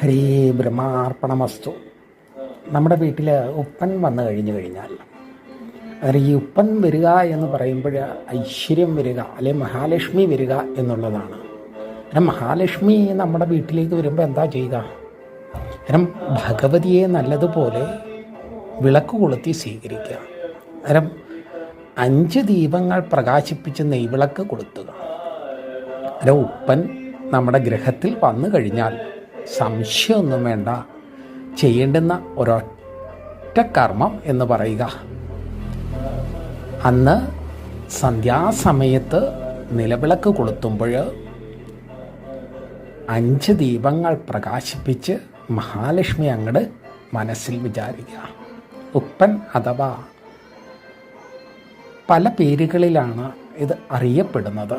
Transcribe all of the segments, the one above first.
ഹരേ ബ്രഹ്മാർപ്പണമസ്തു. നമ്മുടെ വീട്ടിൽ ഉപ്പൻ വന്നു കഴിഞ്ഞു കഴിഞ്ഞാൽ അതായത് ഈ ഉപ്പൻ വരിക എന്ന് പറയുമ്പോൾ ഐശ്വര്യം വരിക അല്ലെ മഹാലക്ഷ്മി വരിക എന്നുള്ളതാണ്. കാരണം മഹാലക്ഷ്മി നമ്മുടെ വീട്ടിലേക്ക് വരുമ്പോൾ എന്താ ചെയ്യുക? കാരണം ഭഗവതിയെ നല്ലതുപോലെ വിളക്ക് കൊളുത്തി സ്വീകരിക്കുക. കാരണം അഞ്ച് ദീപങ്ങൾ പ്രകാശിപ്പിച്ച് നെയ്വിളക്ക് കൊളുത്തുക. അല്ല ഉപ്പൻ നമ്മുടെ ഗ്രഹത്തിൽ വന്നു കഴിഞ്ഞാൽ സംശയമൊന്നും വേണ്ട. ചെയ്യേണ്ടുന്ന ഒരൊറ്റ കർമ്മം എന്ന് പറയുക. അന്ന് സന്ധ്യാസമയത്ത് നിലവിളക്ക് കൊളുത്തുമ്പോൾ അഞ്ച് ദീപങ്ങൾ പ്രകാശിപ്പിച്ച് മഹാലക്ഷ്മി അങ്ങട് മനസ്സിൽ വിചാരിക്കുക. ഉപ്പൻ അഥവാ പല പേരുകളിലാണ് ഇത് അറിയപ്പെടുന്നത്.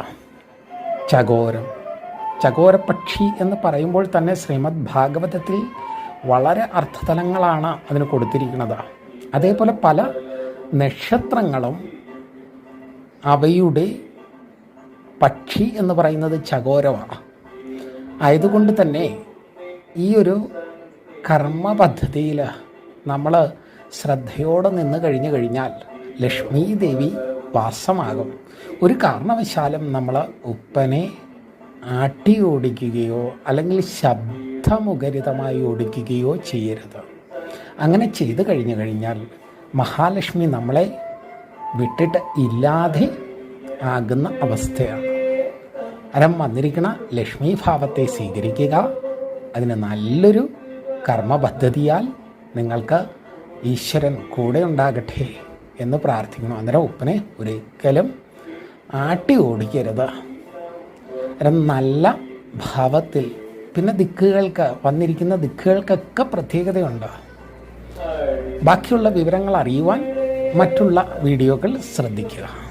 ചകോരം ചകോരപക്ഷി എന്ന് പറയുമ്പോൾ തന്നെ ശ്രീമദ് ഭാഗവതത്തിൽ വളരെ അർത്ഥതലങ്ങളാണ് അതിന് കൊടുത്തിരിക്കുന്നത്. അതേപോലെ പല നക്ഷത്രങ്ങളും അവയുടെ പക്ഷി എന്ന് പറയുന്നത് ചകോരമാണ്. ആയതുകൊണ്ട് തന്നെ ഈ ഒരു കർമ്മ പദ്ധതിയിൽ നമ്മൾ ശ്രദ്ധയോടെ നിന്ന് കഴിഞ്ഞു കഴിഞ്ഞാൽ ലക്ഷ്മീദേവി വാസമാകും. ഒരു കാരണവശാലും നമ്മൾ ഉപ്പനെ ആട്ടി ഓടിക്കുകയോ അല്ലെങ്കിൽ ശബ്ദമുഖരിതമായി ഓടിക്കുകയോ ചെയ്യരുത്. അങ്ങനെ ചെയ്തു കഴിഞ്ഞു കഴിഞ്ഞാൽ മഹാലക്ഷ്മി നമ്മളെ വിട്ടിട്ട് ഇല്ലാതെ ആകുന്ന അവസ്ഥയാണ്. അരം വന്നിരിക്കുന്ന ലക്ഷ്മി ഭാവത്തെ സ്വീകരിക്കുക. അതിന് നല്ലൊരു കർമ്മ പദ്ധതിയാൽ നിങ്ങൾക്ക് ഈശ്വരൻ കൂടെ ഉണ്ടാകട്ടെ എന്ന് പ്രാർത്ഥിക്കണം അന്നേരം ഉപ്പനെ ഒരിക്കലും ആട്ടി ഓടിക്കരുത്. നല്ല ഭാവത്തിൽ. പിന്നെ ദിക്കുകൾക്ക് വന്നിരിക്കുന്ന ദിക്കുകൾക്കൊക്കെ പ്രത്യേകതയുണ്ട്? ബാക്കിയുള്ള വിവരങ്ങൾ അറിയുവാൻ മറ്റുള്ള വീഡിയോകൾ ശ്രദ്ധിക്കുക.